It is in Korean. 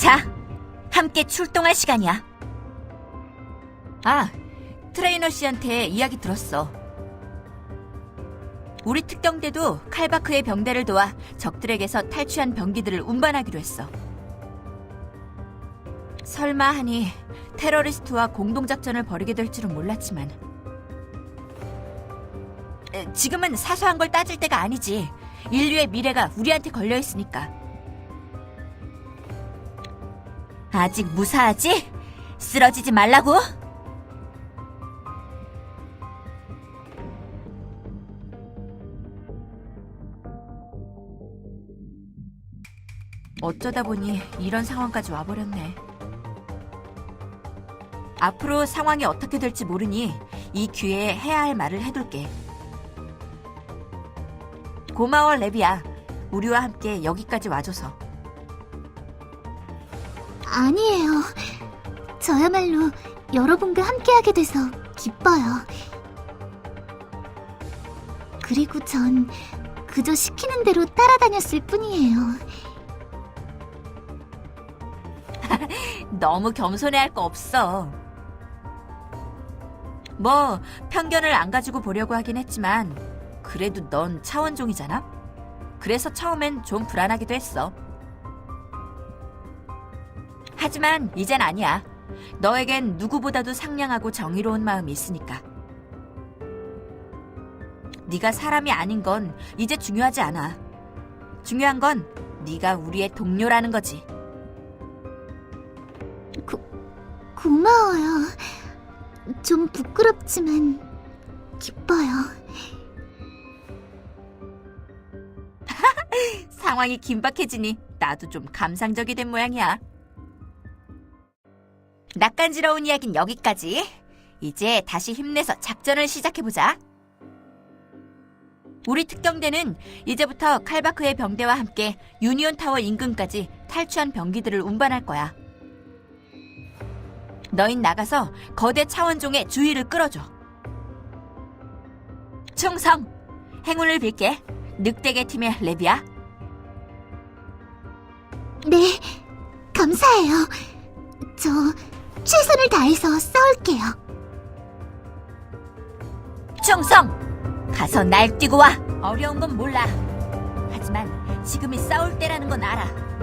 자, 함께 출동할 시간이야. 아, 트레이너 씨한테 이야기 들었어. 우리 특경대도 칼바크의 병대를 도와 적들에게서 탈취한 병기들을 운반하기로 했어. 설마 하니 테러리스트와 공동작전을 벌이게 될 줄은 몰랐지만 에, 지금은 사소한 걸 따질 때가 아니지. 인류의 미래가 우리한테 걸려 있으니까. 아직 무사하지? 쓰러지지 말라고? 어쩌다 보니 이런 상황까지 와버렸네. 앞으로 상황이 어떻게 될지 모르니 이 기회에 해야 할 말을 해둘게. 고마워, 레비야. 우리와 함께 여기까지 와줘서. 아니에요. 저야말로 여러분과 함께하게 돼서 기뻐요. 그리고 전 그저 시키는 대로 따라다녔을 뿐이에요. 너무 겸손해할 거 없어. 뭐 편견을 안 가지고 보려고 하긴 했지만 그래도 넌 차원종이잖아. 그래서 처음엔 좀 불안하기도 했어. 하지만 이젠 아니야. 너에겐 누구보다도 상냥하고 정의로운 마음이 있으니까. 네가 사람이 아닌 건 이제 중요하지 않아. 중요한 건 네가 우리의 동료라는 거지. 고마워요. 좀 부끄럽지만 기뻐요. 상황이 긴박해지니 나도 좀 감상적이 된 모양이야. 낯간지러운 이야기는 여기까지. 이제 다시 힘내서 작전을 시작해보자. 우리 특경대는 이제부터 칼바크의 병대와 함께 유니온 타워 인근까지 탈취한 병기들을 운반할 거야. 너흰 나가서 거대 차원종의 주의를 끌어줘. 충성! 행운을 빌게. 늑대계 팀의 레비야. 네, 감사해요. 저 최선을 다해서 싸울게요. 충성! 가서 날뛰고 와! 어려운 건 몰라. 하지만 지금이 싸울 때라는 건 알아.